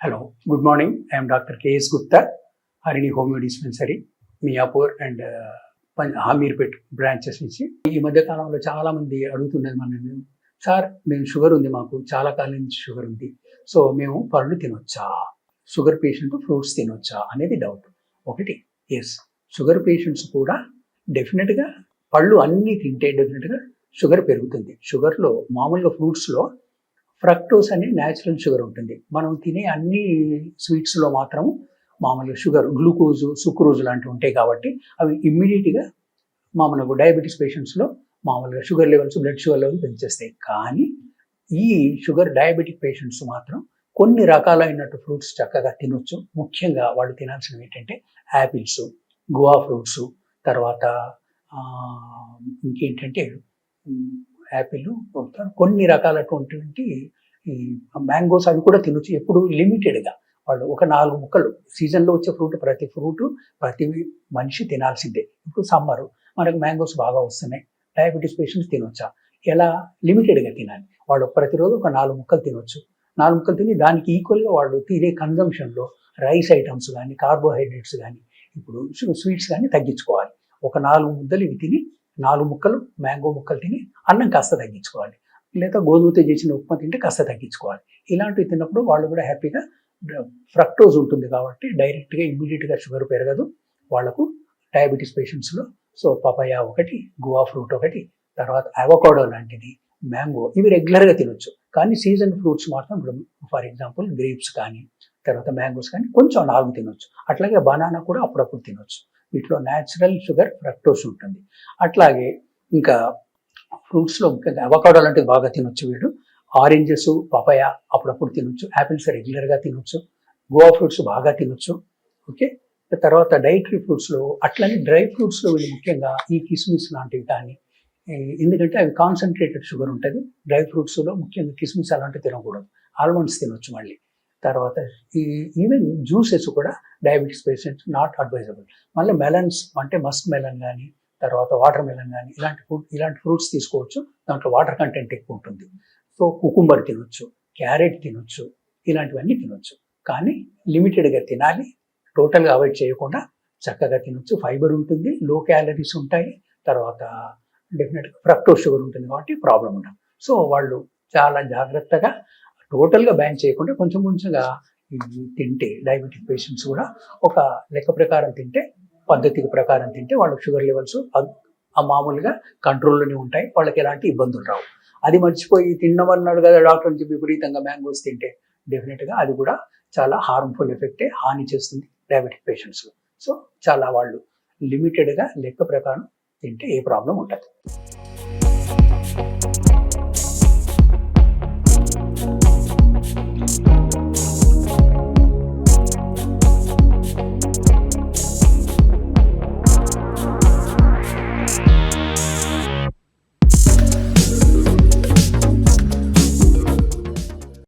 Hello good morning I'm doctor K S Gupta Harini homeo dispensary Miyapur and Hameerpet branches నుంచి. ఈ మధ్య కాలంలో చాలా మంది అడుగుతున్నది మనల్ని సార్ మేము షుగర్ ఉంది మాకు చాలా కాలం నుంచి షుగర్ ఉంది సో మేము పళ్ళు తినొచ్చా? షుగర్ పేషెంట్ ఫ్రూట్స్ తినొచ్చా? అనేది డౌట్. ఒకటి ఎస్ షుగర్ పేషెంట్స్ కూడా డెఫినెట్గా పళ్ళు అన్నీ తింటే డెఫినెట్గా షుగర్ పెరుగుతుంది. షుగర్లో మామూలుగా ఫ్రూట్స్లో ఫ్రక్టోస్ అనే న్యాచురల్ షుగర్ ఉంటుంది. మనం తినే అన్ని స్వీట్స్లో మాత్రం మామూలుగా షుగర్ గ్లూకోజు సుక్రోజు లాంటివి ఉంటాయి కాబట్టి అవి ఇమ్మీడియట్గా మామూలుగా డయాబెటీస్ పేషెంట్స్లో మామూలుగా sugar levels blood sugar levels పెంచేస్తాయి. కానీ ఈ షుగర్ డయాబెటిక్ పేషెంట్స్ మాత్రం కొన్ని రకాలైనట్టు ఫ్రూట్స్ చక్కగా తినొచ్చు. ముఖ్యంగా వాళ్ళు తినాల్సినవి ఏంటంటే యాపిల్స్ గువా ఫ్రూట్స్ తర్వాత ఇంకేంటంటే యాపిల్ కొన్ని రకాలటువంటి ఈ మ్యాంగోస్ అవి కూడా తినొచ్చు. ఎప్పుడు లిమిటెడ్గా. వాళ్ళు ఒక నాలుగు ముక్కలు. సీజన్లో వచ్చే ఫ్రూట్ ప్రతి ఫ్రూట్ ప్రతి మనిషి తినాల్సిందే. ఇప్పుడు సమ్మరు. మనకు మ్యాంగోస్ బాగా వస్తున్నాయి. డయాబెటీస్ పేషెంట్స్ తినొచ్చా? ఎలా? లిమిటెడ్గా తినాలి. వాళ్ళు ప్రతిరోజు ఒక నాలుగు ముక్కలు తినొచ్చు. నాలుగు ముక్కలు తిని దానికి ఈక్వల్గా వాళ్ళు తినే కన్జంప్షన్లో రైస్ ఐటమ్స్ కానీ కార్బోహైడ్రేట్స్ కానీ ఇప్పుడు స్వీట్స్ కానీ తగ్గించుకోవాలి. ఒక నాలుగు ముద్దలు ఇవి తిని నాలుగు ముక్కలు మ్యాంగో ముక్కలు తిని అన్నం కాస్త తగ్గించుకోవాలి. లేదా గోధుమతో చేసిన ఉప్మా తింటే కాస్త తగ్గించుకోవాలి. ఇలాంటివి తిన్నప్పుడు వాళ్ళు కూడా హ్యాపీగా ఫ్రక్టోజ్ ఉంటుంది కాబట్టి డైరెక్ట్గా ఇమ్మీడియట్గా షుగర్ పెరగదు. వాళ్ళకు డయాబెటీస్ పేషెంట్స్లో సో పపాయ ఒకటి గువా ఫ్రూట్ ఒకటి తర్వాత అవకాడో లాంటిది మ్యాంగో ఇవి రెగ్యులర్గా తినొచ్చు. కానీ సీజన్ ఫ్రూట్స్ మాత్రం ఫర్ ఎగ్జాంపుల్ గ్రేప్స్ కానీ తర్వాత మ్యాంగోస్ కానీ కొంచెం నాలుగు తినొచ్చు. అట్లాగే బనానా కూడా అప్పుడప్పుడు తినొచ్చు. వీటిలో న్యాచురల్ షుగర్ ఫ్రక్టోస్ ఉంటుంది. అట్లాగే ఇంకా ఫ్రూట్స్లో ముఖ్యంగా అవకాడో లాంటివి బాగా తినొచ్చు వీళ్ళు. ఆరెంజెస్ పపాయ అప్పుడప్పుడు తినొచ్చు. యాపిల్స్ రెగ్యులర్గా తినొచ్చు. గోవా ఫ్రూట్స్ బాగా తినొచ్చు. ఓకే? తర్వాత డైటరీ ఫ్రూట్స్లో అట్లనే డ్రై ఫ్రూట్స్లో వీళ్ళు ముఖ్యంగా ఈ కిస్మిస్ లాంటివి కానీ ఎందుకంటే అవి కాన్సన్ట్రేటెడ్ షుగర్ ఉంటుంది. డ్రై ఫ్రూట్స్లో ముఖ్యంగా కిస్మిస్ అలాంటివి తినకూడదు. ఆల్మండ్స్ తినొచ్చు మళ్ళీ. తర్వాత ఈ ఈవెన్ జ్యూసెస్ కూడా డయాబెటీస్ పేషెంట్స్ నాట్ అడ్వైజబుల్ మళ్ళీ మెలన్స్ అంటే మస్క్ మెలన్ కానీ తర్వాత వాటర్ మెలన్ కానీ ఇలాంటి ఫ్రూట్ ఇలాంటి ఫ్రూట్స్ తీసుకోవచ్చు. దాంట్లో వాటర్ కంటెంట్ ఎక్కువ ఉంటుంది. సో కుకుంబర్ తినొచ్చు క్యారెట్ తినొచ్చు ఇలాంటివన్నీ తినొచ్చు. కానీ లిమిటెడ్గా తినాలి. టోటల్గా అవాయిడ్ చేయకుండా చక్కగా తినొచ్చు. ఫైబర్ ఉంటుంది లో క్యాలరీస్ ఉంటాయి. తర్వాత డెఫినెట్గా ఫ్రక్టో షుగర్ ఉంటుంది కాబట్టి ప్రాబ్లం ఉండదు. సో వాళ్ళు చాలా జాగ్రత్తగా టోటల్గా బ్యాన్ చేయకుండా కొంచెం కొంచెంగా తింటే డయాబెటిక్ పేషెంట్స్ కూడా ఒక లెక్క ప్రకారం తింటే పద్ధతి ప్రకారం తింటే వాళ్ళకి షుగర్ లెవెల్స్ ఆ మామూలుగా కంట్రోల్లోనే ఉంటాయి. వాళ్ళకి ఎలాంటి ఇబ్బందులు రావు. అది మర్చిపోయి తిన్నమన్నాడు కదా డాక్టర్ నుంచి విపరీతంగా మ్యాంగోస్ తింటే డెఫినెట్గా అది కూడా చాలా హార్మ్ఫుల్ ఎఫెక్టే హాని చేస్తుంది డయాబెటిక్ పేషెంట్స్. సో చాలా వాళ్ళు లిమిటెడ్గా లెక్క ప్రకారం తింటే ఏ ప్రాబ్లం ఉండదు.